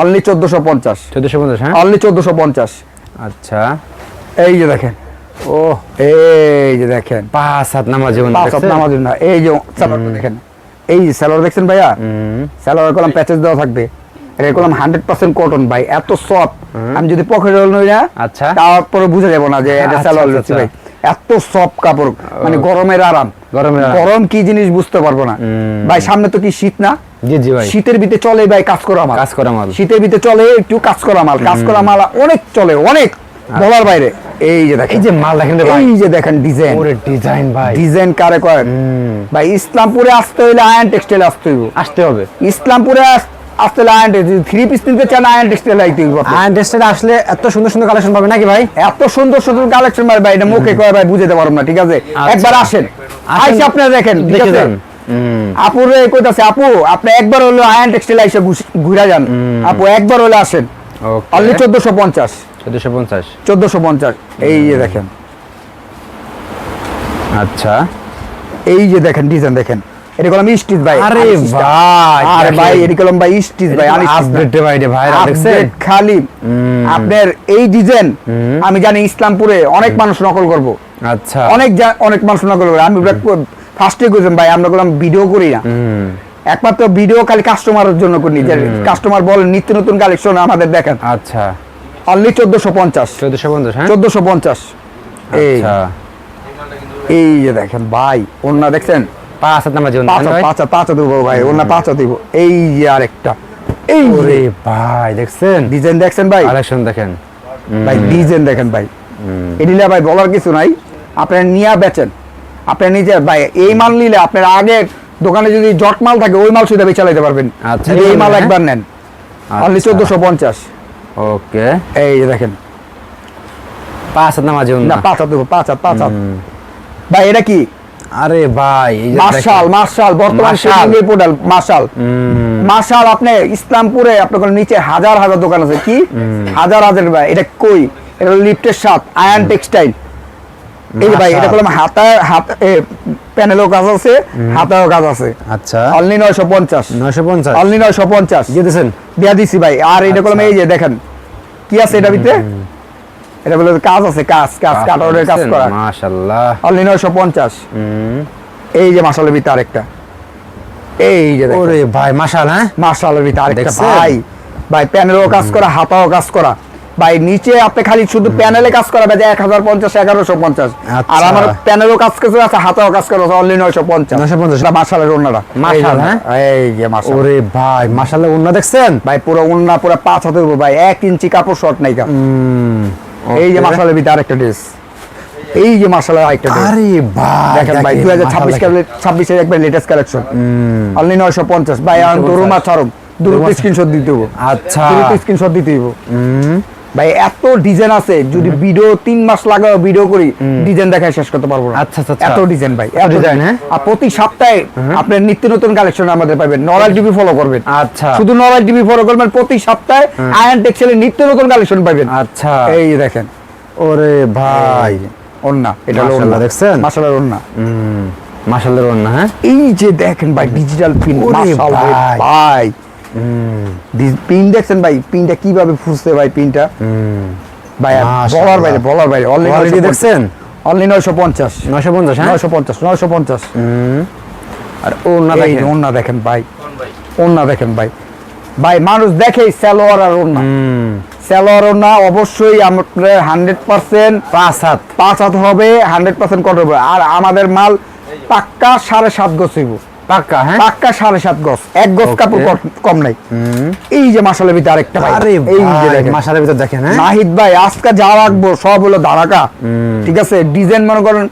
S1: অনলি চোদ্দশো পঞ্চাশ।
S2: চোদ্দশো পঞ্চাশ হ্যাঁ?
S1: অনলি চোদ্দশো পঞ্চাশ।
S2: আচ্ছা।
S1: এই যে দেখেন।
S2: ও
S1: এই যে দেখেন।
S2: পাঁচ হাত নামাজ
S1: পাঁচ হাত নামাজের না এই যে স্যালোয়ার দেখেন। এই যে দেখছেন ভাইয়া? স্যালোয়ার কলম প্যাচেস দেওয়া থাকবে। এটা হান্ড্রেড পার্সেন্ট কটন ভাই এত সফট আমি যদি পকেটে নই না
S2: আচ্ছা।
S1: তারপরে বুঝে যাব না যে এটা
S2: আচ্ছা,
S1: স্যালোয়ার
S2: আচ্ছা,
S1: ভাই। এত সফট কাপড় মানে গরমের আরাম।
S2: গরমের
S1: গরম কি জিনিস বুঝতে পারব না। ভাই সামনে তো কি শীত না?
S2: জি জি ভাই।
S1: শীতের ভিতরে চলে ভাই কাজ করা মাল।
S2: কাজ করা মাল।
S1: শীতের ভিতরে চলে একটু কাজ করা মাল। কাজ করা মাল অনেক চলে অনেক। বলার বাইরে। এই যে দেখেন।
S2: এই যে মাল দেখেন ভাই।
S1: এই যে দেখেন ডিজাইন
S2: ওরে ডিজাইন ভাই।
S1: ডিজাইন কারে কয়? ভাই ইসলামপুরে আসতে হইলে আয়ন টেক্সটাইল আসতে হইব।
S2: আসতে হবে।
S1: ইসলামপুরে আস- আসতে হলে আয়ন টেক্সটাইল থ্রি পিস নিতে চান আয়ন টেক্সটাইল হইব আপনার।
S2: আয়ন টেস্টের আসলে এত সুন্দর সুন্দর কালেকশন পাবে নাকি ভাই?
S1: এত সুন্দর সুন্দর কালেকশন ভাই ভাই এটা মুখে কয় ভাই বুঝাতে পারব না ঠিক আছে? একবার আসেন। আইসে আপনারা দেখেন ঠিক আছে? আপুরে কইতাছে আপু আপনি একবার হলো আয়ন টেক্সটাইল আইসে ঘুরে যান। আপু একবার হলে আসেন। অনলি চোদ্দশো পঞ্চাশ।
S2: চোদ্দশো পঞ্চাশ।
S1: চোদ্দশো পঞ্চাশ। এই যে দেখেন।
S2: আচ্ছা।
S1: এই যে দেখেন ডিজাইন দেখেন। এটা কলম স্টিচ ভাই।
S2: আরে ভাই,
S1: আরে ভাই। এটা কলম ভাই স্টিচ ভাই
S2: আপডেট ভাই রে ভাই
S1: আপডেট খালি। আপনার এই ডিজাইন আমি জানি ইসলামপুরে অনেক মানুষ নকল করব।
S2: আচ্ছা।
S1: অনেক অনেক মানুষ নকল করবে। আমি ফার্স্টে কইছিলাম ভাই আমরা করলাম ভিডিও করি না। একমাত্র ভিডিও খালি কাস্টমারের জন্য করি যে কাস্টমার বলেন নিত্য নতুন কালেকশন আমাদের দেখেন।
S2: আচ্ছা।
S1: অনলি চোদ্দশো পঞ্চাশ।
S2: চোদ্দশো পঞ্চাশ হ্যাঁ?
S1: এই।
S2: আচ্ছা।
S1: এই যে দেখেন ভাই ওনা দেখছেন?
S2: পাঁচ হাত নামাজ জীবন
S1: পাঁচা পাঁচা পাঁচা দেবো ভাই ওনা পাঁচা দিব এই যে আরেকটা। এই
S2: ওরে ভাই দেখছেন?
S1: ডিজাইন দেখছেন ভাই?
S2: কালেকশন দেখেন।
S1: ভাই ডিজাইন দেখেন ভাই। এডিলে ভাই বলার কিছু নাই। আপনার নিয়া বেচেন। আপনার নিজে ভাই এই মাল নিলে আপনার আগে দোকানে যদি জট মাল থাকে ওই মাল সুদা বেচা পারবেন।
S2: আচ্ছা,
S1: এই মাল একবার নেন। অনলি
S2: আচ্ছা।
S1: চোদ্দশো পঞ্চাশ।
S2: ওকে।
S1: এই যে দেখেন।
S2: পাঁচ হাত নামাজ
S1: না পাঁচা দেবো পাঁচ পাঁচা ভাই এটা কি?
S2: আরে ভাই
S1: মার্শাল মার্শাল বর্তমান
S2: মার্শাল।
S1: Portal Marshal. মার্শাল আপনি ইসলামপুরে আপনার নিচে হাজার হাজার দোকান আছে কি? হাজার হাজার ভাই এটা কই? এটা লিফটের সাত আয়ন টেক্সটাইল। এই ভাই এটা। করলাম হাতা হাত প্যানেলও কাজ আছে হাতাও কাজ আছে।
S2: আচ্ছা।
S1: অনলি নয়শো পঞ্চাশ।
S2: নয়শো পঞ্চাশ।
S1: অনলি নয়শো পঞ্চাশ।
S2: দিয়ে দিয়েছেন
S1: দিয়া দিছি ভাই আর এটা করলাম
S2: আচ্ছা।
S1: এই যে দেখেন কি আছে এটা ভিতরে? এটা বলে কাজ আছে কাজ কাজ কাটারের কাজ করা।
S2: মাশাল্লাহ
S1: অনলি নয়শো পঞ্চাশ।
S2: হুম।
S1: এই যে মাসালের ভিতরে আরেকটা। এই যে দেখেন।
S2: ওরে ভাই মাশাল হ্যাঁ?
S1: মার্শালের ভিতরে আরেকটা
S2: দেখছেন?
S1: ভাই। ভাই প্যানেলও কাজ করা হাতাও কাজ করা। ভাই নিচে আপনি খালি শুধু প্যানেলে কাজ করা ভাই এক হাজার পঞ্চাশ এগারোশো পঞ্চাশ। আর
S2: আচ্ছা।
S1: আমার প্যানেলও কাজ করছে আছে হাতাও কাজ করা আছে অনলি নয়শো পঞ্চাশ।
S2: 950
S1: মার্শালের অন্যরা
S2: মার্শাল, হ্যাঁ?
S1: এই যে মার্শাল
S2: ওরে ভাই মাশাল্লাহ অন্য দেখছেন?
S1: ভাই পুরো উন্না পুরো পাঁচ হাতে ভাই এক ইঞ্চি কাপড় শর্ট নাই এই যে
S2: মাসালে
S1: মার্শালের ভিতরে আরেকটা ড্রেস এই যে মার্শালের আরেকটা ড্রেস
S2: আরে বাহ
S1: দেখেন ভাই দুই হাজার ছাব্বিশ ছাব্বিশের একবার লেটেস্ট কালেকশন অনলি নয়শো পঞ্চাশ। ভাই আর দরুমা
S2: দরুমা
S1: স্ক্রিনশট দিতে দেব
S2: আচ্ছা।
S1: দুটো স্ক্রিনশট দিতে হইব। ভাই এত ডিজাইন আছে যদি ভিডিও তিন মাস লাগাও ভিডিও করি ডিজাইন দেখায় শেষ করতে পারব না।
S2: আচ্ছা, আচ্ছা, আচ্ছা।
S1: এত ডিজাইন ভাই
S2: এত design, হ্যাঁ?
S1: আর প্রতি সপ্তাহে আপনার নিত্য নতুন কালেকশন আমাদের পাবেন নরাল টিভি ফলো করবেন।
S2: আচ্ছা।
S1: শুধু নরাল টিভি ফলো করবেন প্রতি সপ্তাহে আয়ন টেক্সটাইলের নিত্য নতুন কালেকশন পাবেন।
S2: আচ্ছা।
S1: এই দেখেন।
S2: ওরে ভাই।
S1: ওন্না এটা
S2: মাশাআল্লাহ,
S1: ওন্না
S2: দেখছেন?
S1: মাশাআল্লাহ ওন্না
S2: হুম, মাশাল্লাহ অন্য হ্যাঁ?
S1: এই যে দেখেন ভাই ডিজিটাল
S2: ওরে
S1: মাশাআল্লাহ
S2: ভাই।
S1: পিন দেখছেন ভাই? পিনটা কীভাবে ফুসছে ভাই পিনটা ভাই। বলার বাইরে বলার বাইরে। অলরেডি
S2: দেখছেন?
S1: অনলি নয়শো পঞ্চাশ।
S2: নয়শো পঞ্চাশ হ্যাঁ?
S1: নয়শো পঞ্চাশ নয়শো পঞ্চাশ।
S2: আর
S1: এই
S2: দেখেন।
S1: যে দেখেন ভাই। ওন্না দেখেন ভাই। ভাই মানুষ দেখেই স্যালোয়ার আর
S2: হুম।
S1: স্যালোয়ার ওন্না অবশ্যই হান্ড্রেড পার্সেন্ট
S2: পাঁচ হাত।
S1: পাঁচ হাত হবে হান্ড্রেড পার্সেন্ট হবে। আর আমাদের মাল পাক্কা সাড়ে সাত গছ হইব।
S2: পাক্কা হ্যাঁ?
S1: পাক্কা সাড়ে সাত গছ এক গছ কাপড় কম নাই। এই যে মাসালের ভিতরে আরেকটা ভাই। এই যে দেখেন।
S2: মাসালের ভিতর দেখেন হ্যাঁ?
S1: নাহিদ ভাই আজকে যা রাখব সব হলো ধারাকা ঠিক আছে? ডিজাইন মনে করেন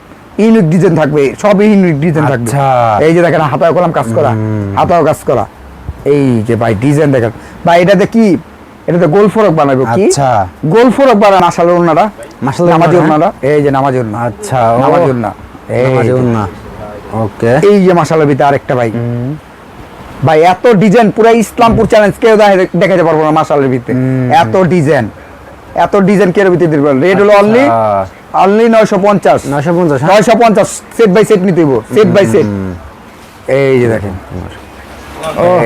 S1: ইউনিক ডিজাইন থাকবে। সব ইউনিক ডিজাইন থাকবে।
S2: আচ্ছা।
S1: এই যে দেখেন হাতাও কলম কাজ করা। হাতাও কাজ করা। এই যে ভাই ডিজাইন দেখেন। ভাই এটাতে কি? এটাতে গোল ফরক বানাবো কি?
S2: আচ্ছা।
S1: গোল ফরক বানান আসালের ওনারা নামাজি
S2: হ্যাঁ।
S1: ওনারা এই যে নামাজি ওনা
S2: আচ্ছা।
S1: নামাজি ওনা এই
S2: নামাজি
S1: যে।
S2: ওকে
S1: এই যে মাসালের ভিতরে আরেকটা ভাই। ভাই এত ডিজাইন পুরো ইসলামপুর চ্যালেঞ্জ কেউ দেখাতে পারব না মাসালের ভিতরে। এত ডিজাইন এত ডিজাইন কেউ ভিতরে দিতে পারব? রেড হলো অনলি অনলি নয়শো পঞ্চাশ।
S2: নয়শো পঞ্চাশ হ্যাঁ।
S1: নয়শো পঞ্চাশ সেট বাই সেট নিতে হইব সেট বাই সেট এই যে দেখেন।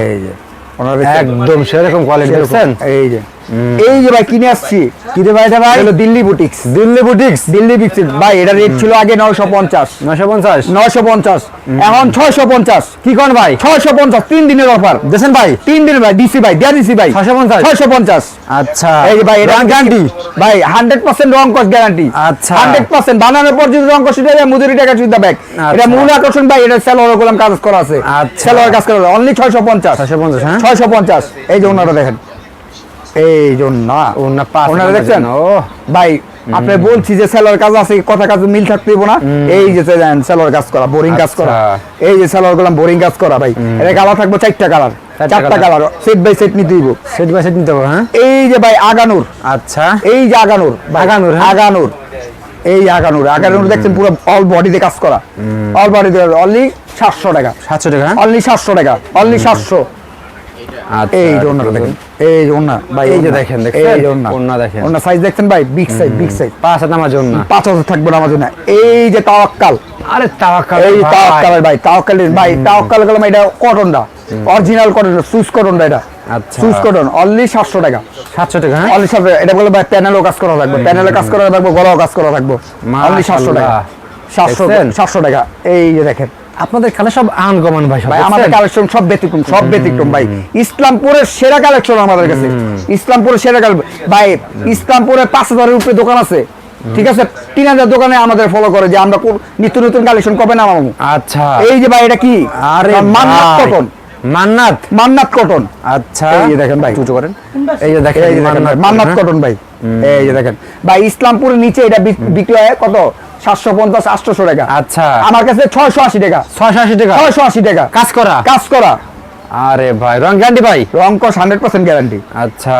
S1: এই যে। ওনার
S2: একদম সেরকম কোয়ালিটি দেখছেন
S1: এই যে। এই যে ভাই কিনে আসছি।
S2: কি রে ভাই এটা ভাই?
S1: হলো Delhi boutiques
S2: Delhi boutiques
S1: Delhi boutiques ভাই এটা রেট ছিল আগে নয়শো পঞ্চাশ।
S2: নয়শো পঞ্চাশ?
S1: নয়শো পঞ্চাশ। এখন ছয়শো পঞ্চাশ।
S2: কি কোন ভাই?
S1: ছয়শো পঞ্চাশ তিন দিনের অফার
S2: দেখছেন ভাই?
S1: তিন দিনের ভাই ডিসি ভাই দেয়া ডিসি ভাই।
S2: 650?
S1: ছয়শো পঞ্চাশ।
S2: আচ্ছা।
S1: এই ভাই এটা
S2: গ্যারান্টি
S1: ভাই হান্ড্রেড পার্সেন্ট রং কস গ্যারান্টি
S2: আচ্ছা।
S1: হান্ড্রেড পার্সেন্ট বানানোর পর যদি রং কস দেয় মুদিরি টাকা সুবিধা
S2: আচ্ছা।
S1: এটা মূল আকর্ষণ ভাই এটা করলাম কাজ করা আছে।
S2: আচ্ছা।
S1: সেলোয়ার কাজ করা অনলি ছয়শো পঞ্চাশ।
S2: ছয়শো পঞ্চাশ হ্যাঁ?
S1: ছয়শো পঞ্চাশ। এই যে ওনারা দেখেন। এই যে না ওনারা দেখছেন?
S2: ও।
S1: ভাই আপনি বলছি যে সেলোয়ার কাজ আছে কথা কাজ মিল থাকতে না। এই যে সেলোয়ার কাজ করা বোরিং কাজ করা
S2: আচ্ছা।
S1: এই যে সেলোয়ার করলাম বোরিং কাজ করা ভাই। এটা কালার থাকব চারটা কালার
S2: চারটা
S1: কালার। সেট বাই সেট নিতে হইব।
S2: সেট বাই সেট নিতে হবে হ্যাঁ?
S1: এই যে ভাই আগানুর।
S2: আচ্ছা।
S1: এই যে আগানুর ভাই,
S2: আগানুর, হ্যাঁ?
S1: আগানুর। এই আগানুর আগানুর দেখছেন পুরো অল বডিতে কাজ করা। অল বডিতে অনলি সাতশো টাকা।
S2: সাতশো টাকা হ্যাঁ?
S1: অনলি সাতশো টাকা অনলি সাতশো।
S2: আচ্ছা
S1: এই যে ওনারা দেখেন। এই ওনা ভাই
S2: এই যে। দেখেন,
S1: এই ওনা
S2: দেখেন।
S1: ওনা সাইজ দেখছেন ভাই? বিগ সাইজ বিগ সাইজ
S2: পাঁচ হাত আমার জন্য
S1: পাঁচ হাজার থাকবে আমার জন্য এই যে তাওয়াক্কাল।
S2: আরে তাওয়াক্কাল
S1: এই
S2: ভাই।
S1: তাওয়াক্কালের ভাই তাওয়াক্কালের ভাই তাওয়াক্কাল গেলাম এটা কটনটা অরিজিনাল কটন সুইস কটনটা এটা। সুইস কটন অনলি সাতশো টাকা।
S2: সাতশো টাকা হ্যাঁ?
S1: অনলি সাতশো এটা বলে ভাই প্যানেলও কাজ করা থাকবে প্যানেলে কাজ করা থাকবে গলাও কাজ করা থাকবে। অনলি সাতশো টাকা। সাতশো সাতশো টাকা। এই যে দেখেন।
S2: আপনাদের খেলা সব আনকমন ভাই
S1: ভাই আমাদের? কালেকশন সব ব্যতিক্রম সব ব্যতিক্রম ভাই। ইসলামপুরের সেরা কালেকশন আমাদের কাছে। ইসলামপুরের সেরা কালেকশন ভাই ইসলামপুরে পাঁচ হাজারের উপরে দোকান আছে। ঠিক আছে? তিন হাজার দোকানে আমাদের ফলো করে যে আমরা নিত্য নতুন কালেকশন কবে নামাবো?
S2: আচ্ছা।
S1: এই যে ভাই এটা কি?
S2: আরে
S1: মান্নাত
S2: ভাই।
S1: কটন
S2: মান্নাত?
S1: মান্নাত কটন
S2: আচ্ছা।
S1: এই যে দেখেন ভাই।
S2: চুচু করেন। এই যে দেখেন
S1: দেখেন ভাই, মান্নাত? কটন ভাই। এই যে দেখেন। ভাই ইসলামপুরের নিচে এটা বিক- বিক্রি হয় কত? সাতশো পঞ্চাশ আটশোশো টাকা।
S2: আচ্ছা।
S1: আমার কাছে ছয়শো আশি টাকা।
S2: ছয়শো আশি টাকা?
S1: ছয়শো আশি টাকা।
S2: কাজ করা?
S1: কাজ করা।
S2: আরে ভাই রং গ্যারান্টি ভাই?
S1: রং কস হান্ড্রেড পার্সেন্ট গ্যারান্টি
S2: আচ্ছা।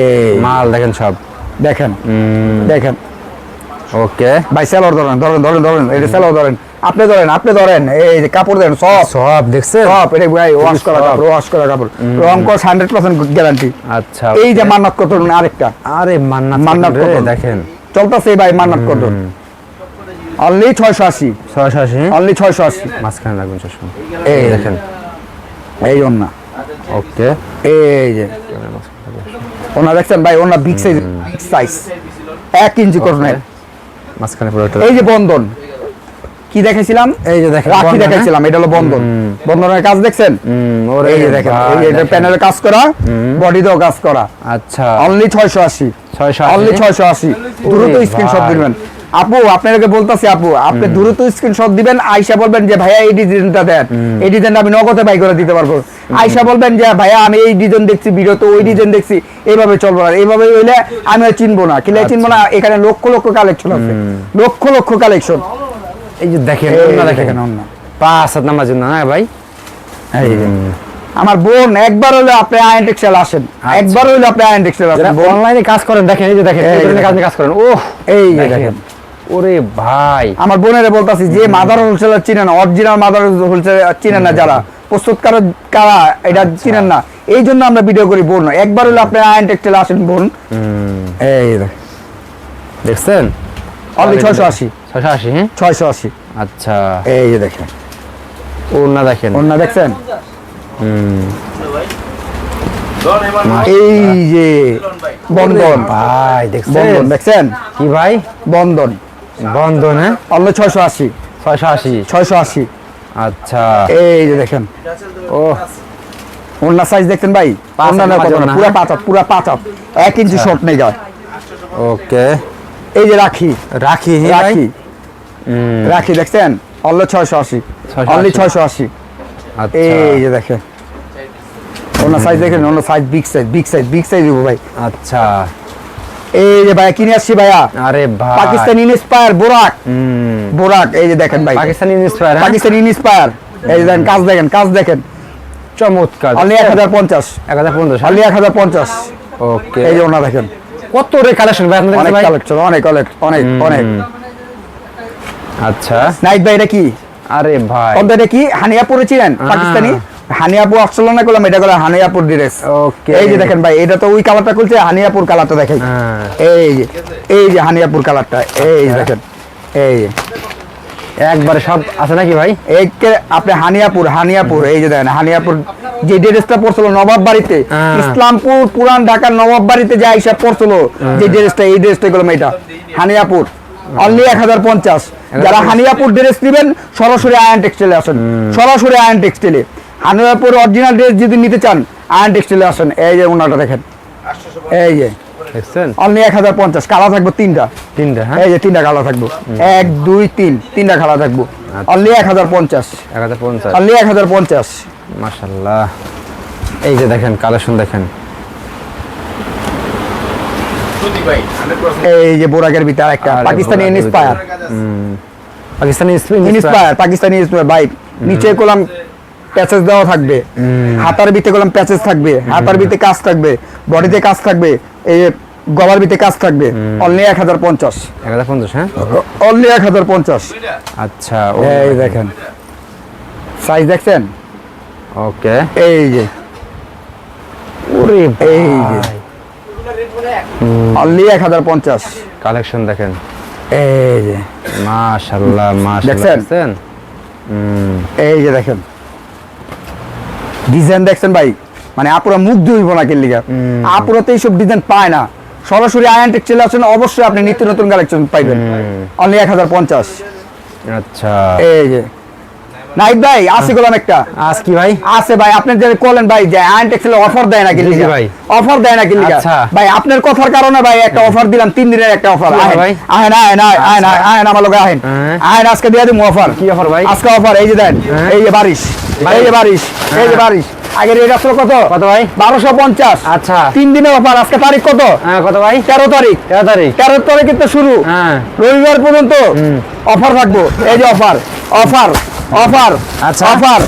S1: এই
S2: মাল দেখেন সব।
S1: দেখেন। দেখেন।
S2: ওকে।
S1: ভাই সেলর ধরেন ধরেন ধরেন ধরেন। এটা সেলর ধরেন। আপনি ধরেন আপনি ধরেন। এই যে কাপড় দেন সব।
S2: সব দেখছেন?
S1: সব। এটা ভাই ওয়াশ করা কাপড় ওয়াশ করা কাপড়। রং কস হান্ড্রেড পার্সেন্ট গ্যারান্টি
S2: আচ্ছা
S1: এই যে। মান্নাত কটন আরেকটা।
S2: আরে মান্নাত
S1: মান্নাত
S2: কটন। দেখেন।
S1: চলতেছে ভাই মান্নাত কটন অনলি ছয়শো আশি।
S2: ছয়শো আশি?
S1: অনলি ছয়শো আশি।
S2: মাঝখানে রাখবেন চশমা
S1: এই
S2: দেখেন।
S1: এই জন্য
S2: ওকে।
S1: এই যে। ওনা দেখছেন ভাই? ওনা বিগ সাইজ বিগ সাইজ এক ইঞ্চি কটনের
S2: মাঝখানে পুরোটা
S1: এই যে বন্ধন। কি দেখেছিলাম
S2: এই যে দেখেন,
S1: রাখি
S2: বন্ধন,
S1: দেখাইছিলাম এটা হলো বন্ধন। বন্ধনের কাজ দেখছেন?
S2: ওরে
S1: এই যে দেখেন এই যে এটা। প্যানেলে কাজ করা বডিতেও কাজ করা।
S2: আচ্ছা।
S1: অনলি ছয়শো আশি।
S2: 680
S1: অনলি ছয়শো আশি। দ্রুত
S2: ওরে
S1: স্ক্রিনশট দিবেন। আপু আপনাকে বলতেছি আপু আপনি দ্রুত স্ক্রিনশট দিবেন আইসা বলবেন যে ভাইয়া এই ডিজাইনটা দেন। এই ডিজাইনটা আমি নগদে বাই করে দিতে পারব। আইসা বলবেন যে ভাইয়া আমি এই ডিজাইন দেখছি ভিডিওতে ওই ডিজাইন দেখছি এইভাবে চলবো না। এইভাবে হইলে আমি চিনবো না। কিলে চিনবো না এখানে লক্ষ লক্ষ কালেকশন আছে। লক্ষ লক্ষ কালেকশন
S2: এই যে দেখেন ওড়না
S1: দেখেন। ওড়না।
S2: পাঁচ হাত নামার জন্য না ভাই?
S1: এই যে। আমার বোন একবার হলে আপনি আয়ন টেক্সটাইল আসেন। একবার হলে আপনি আয়ন টেক্সটাইল আসেন।
S2: অনলাইনে কাজ করেন দেখেন এই যে দেখেন কাজ করেন। ওহ
S1: এই যে
S2: দেখেন। ওরে ভাই।
S1: আমার বোনেরা বলতাছি যে মাদার হোলসেলার চিনেন অরিজিনাল মাদার হোলসেলার চিনেন না যারা প্রস্তুতকারক কারা এটা চিনেন না। এই জন্য আমরা ভিডিও করি বোন। একবার হলে আপনি আয়ন টেক্সটাইল আসেন বোন। এই দেখেন
S2: দেখছেন?
S1: অনলি ছয়শো আশি।
S2: ছয়শো আশি হ্যাঁ?
S1: ছয়শো আশি।
S2: আচ্ছা।
S1: এই যে দেখেন।
S2: ওড়না দেখেন।
S1: অন্য দেখছেন? এই যে বন্ধন।
S2: ভাই দেখছেন?
S1: বন্ধন দেখছেন?
S2: কি ভাই?
S1: বন্ধন।
S2: বন্ধন? হ্যাঁ
S1: অন্য ছয়শো আশি।
S2: ছয়শো আশি।
S1: ছয়শো আশি।
S2: আচ্ছা।
S1: এই যে দেখেন।
S2: ও।
S1: অন্য সাইজ দেখছেন ভাই? অন্যান্য
S2: হাত,
S1: কত না? পুরা? পাঁচ পুরা পাঁচ এক ইঞ্চি শর্ট নেই যায়।
S2: ওকে।
S1: এই যে রাখি।
S2: রাখি?
S1: রাখি। রাখি দেখছেন? অন্য ছয়শো আশি।
S2: 680
S1: অনলি ছয়শো আশি।
S2: আচ্ছা।
S1: এই যে দেখেন। অন্য সাইজ দেখেন অন্য size big size big size big size দিব ভাই।
S2: আচ্ছা।
S1: এই যে ভাইয়া কিনে আসছি ভাইয়া?
S2: আরে ভাই।
S1: পাকিস্তানি ইনস্পায়ার বোরাক। বোরাক এই যে দেখেন ভাই।
S2: পাকিস্তানি ইন্সপায়ার
S1: পাকিস্তানি ইনস্পায়ার এই দেখেন কাজ দেখেন কাজ দেখেন।
S2: চমৎকার।
S1: অনলি এক হাজার পঞ্চাশ।
S2: এক হাজার পঞ্চাশ
S1: অনলি এক হাজার পঞ্চাশ।
S2: ওকে
S1: এই যে ওনা দেখেন।
S2: কত রে কালেকশন ভাই আপনাদের ভাই?
S1: কালেকশন অনেক অনেক অনেক অনেক।
S2: আচ্ছা।
S1: নাইট ভাই এটা কি?
S2: আরে ভাই।
S1: এটা কি? হানিয়াপুরে ছিলেন পাকিস্তানি? হানিয়াপুর অপশন না করলাম এটা করে হানিয়াপুর ড্রেস
S2: ওকে
S1: এই যে দেখেন ভাই এটা তো ওই কালারটা খুলছে হানিয়াপুর কালারটা দেখেন।
S2: হ্যাঁ।
S1: এই যে এই যে হানিয়াপুর কালারটা এই দেখেন এই
S2: একবারে সব আছে নাকি ভাই?
S1: এইকে আপনি হানিয়াপুর হানিয়াপুর এই যে দেখেন হানিয়াপুর যে ড্রেসটা পড়ছিল নবাব বাড়িতে
S2: হ্যাঁ।
S1: ইসলামপুর পুরান ঢাকার নবাব বাড়িতে যে আইসা পড়ছিল যে ড্রেসটা এই ড্রেসটা গুলো এটা হানিয়াপুর। অনলি এক হাজার পঞ্চাশ। যারা হানিয়াপুর ড্রেস নেবেন সরাসরি আয়ন টেক্সটাইলে আসেন। সরাসরি আয়ন টেক্সটাইলে হানিয়াপুর অরিজিনাল ড্রেস যদি নিতে চান আয়ন টেক্সটাইলে আসেন। এই যে ওনাটা দেখেন। এই যে। অনলি এক হাজার পঞ্চাশ। কালার থাকবে তিনটা।
S2: তিনটা হ্যাঁ?
S1: এই যে তিনটা কালার থাকব। এক দুই তিন। তিনটা কালার থাকব। অনলি এক হাজার পঞ্চাশ।
S2: এক হাজার পঞ্চাশ।
S1: অনলি এক হাজার পঞ্চাশ।
S2: মাশাল্লাহ এই যে দেখেন কালেকশন দেখেন।
S1: এই যে বোরাকের ভিতরে একটা Pakistani inspire
S2: Pakistani
S1: inspire Pakistani inspire ভাই নিচে কলাম প্যাচেস দেওয়া থাকবে। হাতার ভিতরে কলাম প্যাচেস থাকবে হাতার ভিতরে কাজ থাকবে বডিতে কাজ থাকবে এই গলার ভিতরে কাজ থাকবে অনলি এক হাজার পঞ্চাশ।
S2: এক হাজার পঞ্চাশ হ্যাঁ?
S1: অনলি এক হাজার পঞ্চাশ।
S2: আচ্ছা
S1: এই দেখেন। সাইজ দেখছেন?
S2: ওকে।
S1: এই যে।
S2: ওরে
S1: এই যে। অনলি এক হাজার পঞ্চাশ।
S2: কালেকশন দেখেন।
S1: এই যে।
S2: মাশাল্লাহ মাশাল্লাহ
S1: দেখছেন? এই যে দেখেন। ডিজাইন দেখছেন ভাই? মানে আপুরা মুগ্ধ হইব না কিনলিগা আপুরা তো এইসব ডিজাইন পায় না। সরাসরি আয়ন টেক্সটাইল আছেন অবশ্যই আপনি নিত্য নতুন কালেকশন পাইবেন। অনলি এক হাজার পঞ্চাশ।
S2: আচ্ছা।
S1: এই যে। নাইট ভাই আছে গোলাম একটা
S2: আজ কি ভাই
S1: আছে ভাই আপনি যে করলেন ভাই যে আয়ন টেক্সটাইল অফার দেয় না
S2: কিন্তু ভাই।
S1: অফার দেয় না কিনলিগা
S2: আচ্ছা।
S1: ভাই আপনার কথার কারণে ভাই একটা অফার দিলাম তিন দিনের একটা অফার? আহেন আহেন আহেন আহেন আহেন আহেন আমার লোক আহেন
S2: হ্যাঁ।
S1: আহেন আজকে দিয়ে দিমু অফার
S2: কি অফার ভাই?
S1: আজকে অফার এই যে দেন
S2: হ্যাঁ।
S1: এই যে বারিশ এই যে বারিশ এই যে বারিশ আগে রেট আসলো কত?
S2: কত ভাই?
S1: বারোশো পঞ্চাশ।
S2: আচ্ছা।
S1: তিন দিনের অফার আজকে তারিখ কত?
S2: হ্যাঁ কত ভাই?
S1: তেরো তারিখ।
S2: তেরো তারিখ।
S1: তেরো তারিখ তো শুরু।
S2: হ্যাঁ।
S1: রবিবার পর্যন্ত অফার থাকব। এই যে অফার অফার অফার
S2: আচ্ছা।
S1: অফার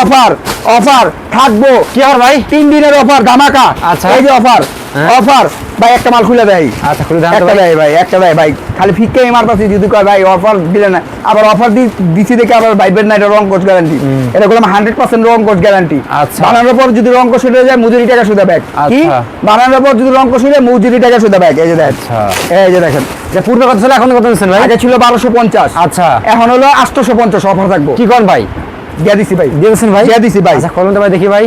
S1: অফার অফার থাকব।
S2: কি আর ভাই?
S1: তিন দিনের অফার ধামাকা।
S2: আচ্ছা।
S1: এই যে অফার
S2: হ্যাঁ।
S1: অফার ভাই একটা মাল খুলে দেয়
S2: আচ্ছা খুলে দেন
S1: একটা দেয় ভাই একটা দেয় ভাই। খালি ফিক্কে মারতাছি যদি কয় ভাই অফার দিলে না। আবার অফার দিছি দেখে আবার ভাইবেন না এটা রং কোচ গ্যারান্টি এটা করলাম হান্ড্রেড পার্সেন্ট রং কোচ গ্যারান্টি
S2: আচ্ছা।
S1: বানানোর পর যদি রং কোচ উঠে যায় মজুরি টাকা সুদা ব্যাগ কি?
S2: আচ্ছা।
S1: বানানোর পর যদি রং কোচ উঠে মজুরি টাকা সুদা ব্যাগ এই যে দেখ
S2: আচ্ছা।
S1: এই যে দেখেন।
S2: যে পূর্বে কত ছিল এখন কত নিচ্ছেন ভাই?
S1: আগে ছিল বারোশো পঞ্চাশ।
S2: আচ্ছা।
S1: এখন হলো আটশোশো পঞ্চাশ অফার থাকব।
S2: কি কোন ভাই?
S1: দিয়ে দিছি ভাই।
S2: দিয়ে দিচ্ছেন ভাই?
S1: দিয়ে দিছি ভাই।
S2: আচ্ছা কলম ভাই দেখি ভাই।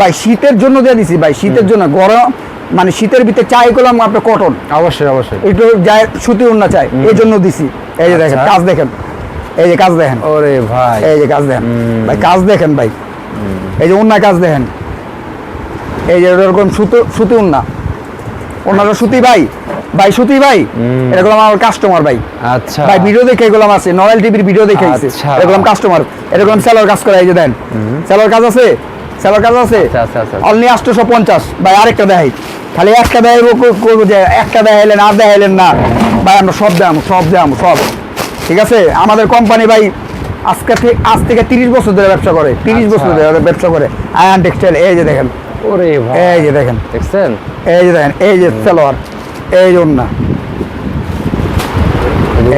S1: ভাই শীতের জন্য দিয়ে দিছি ভাই শীতের জন্য। গরম মানে শীতের ভিতরে চাই করলাম আপনার কটন
S2: অবশ্যই অবশ্যই।
S1: একটু যায় সুতি উন্না চাই এই জন্য দিছি। এই যে দেখেন
S2: আচ্ছা।
S1: কাজ দেখেন। এই যে কাজ দেখেন।
S2: ওরে ভাই।
S1: এই যে কাজ দেখেন। ভাই কাজ দেখেন ভাই। এই যে উন্না কাজ দেখেন। এই যে এরকম সুতো সুতি উন্না। ওনারা সুতি ভাই। ভাই সুতি ভাই। এরকম আমার কাস্টমার ভাই।
S2: আচ্ছা।
S1: ভাই ভিডিও দেখে এগুলো আছে। নয়েল টিভির ভিডিও দেখে
S2: আচ্ছা।
S1: এরকম কাস্টমার এরকম সেলার কাজ করে এই যে দেন। সেলার কাজ আছে? সেলার কাজ আছে?
S2: আচ্ছা, আচ্ছা, আচ্ছা।
S1: অনলি আটশোশো পঞ্চাশ ভাই আরেকটা দেখাই। খালি একটা দেখাইবো করব যে একটা দেখাইলেন আর দেখাইলেন না। ভাই আমরা সব দাম সব দাম সব। ঠিক আছে? আমাদের কোম্পানি ভাই আজকে থেকে আজ থেকে তিরিশ বছর ধরে ব্যবসা করে তিরিশ
S2: আচ্ছা।
S1: বছর ধরে ব্যবসা করে। আয়ান টেক্সটাইল এই যে দেখেন।
S2: ওরে ভাই
S1: এই যে দেখেন।
S2: দেখছেন?
S1: এই যে দেখেন এই যে সেলোয়ার এই জন্য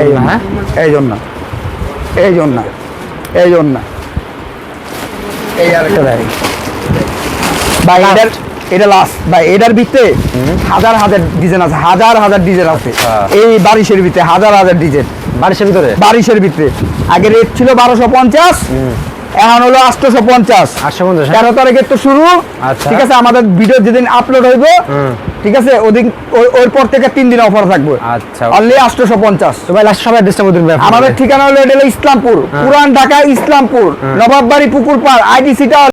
S1: এই জন্য
S2: হ্যাঁ?
S1: এই জন্য এই জন্য এই জন্য এই আরেকটা দেয় ভাই এটার এটা লাস্ট ভাই এটার ভিতরে হাজার হাজার ডিজাইন আছে হাজার হাজার ডিজাইন আছে।
S2: আচ্ছা।
S1: এই বারিশের ভিতরে হাজার হাজার ডিজাইন।
S2: বারিশের ভিতরে?
S1: বারিশের ভিতরে। আগে রেট ছিল বারোশো পঞ্চাশ এখন হলো আটশোশো পঞ্চাশ।
S2: আটশো পঞ্চাশ
S1: তেরো তারিখের তো শুরু।
S2: আচ্ছা।
S1: ঠিক আছে আমাদের ভিডিও যেদিন আপলোড হইব ঠিক আছে ওদিন ওই- ওর পর থেকে তিন দিন অফার থাকবে।
S2: আচ্ছা।
S1: অনলি আটশোশো পঞ্চাশ।
S2: ভাই লাস্ট সবাই
S1: আমাদের ঠিকানা হলো এটা হলো ইসলামপুর পুরান ঢাকা ইসলামপুর নবাববাড়ি পুকুর পাড় আইডিসিটা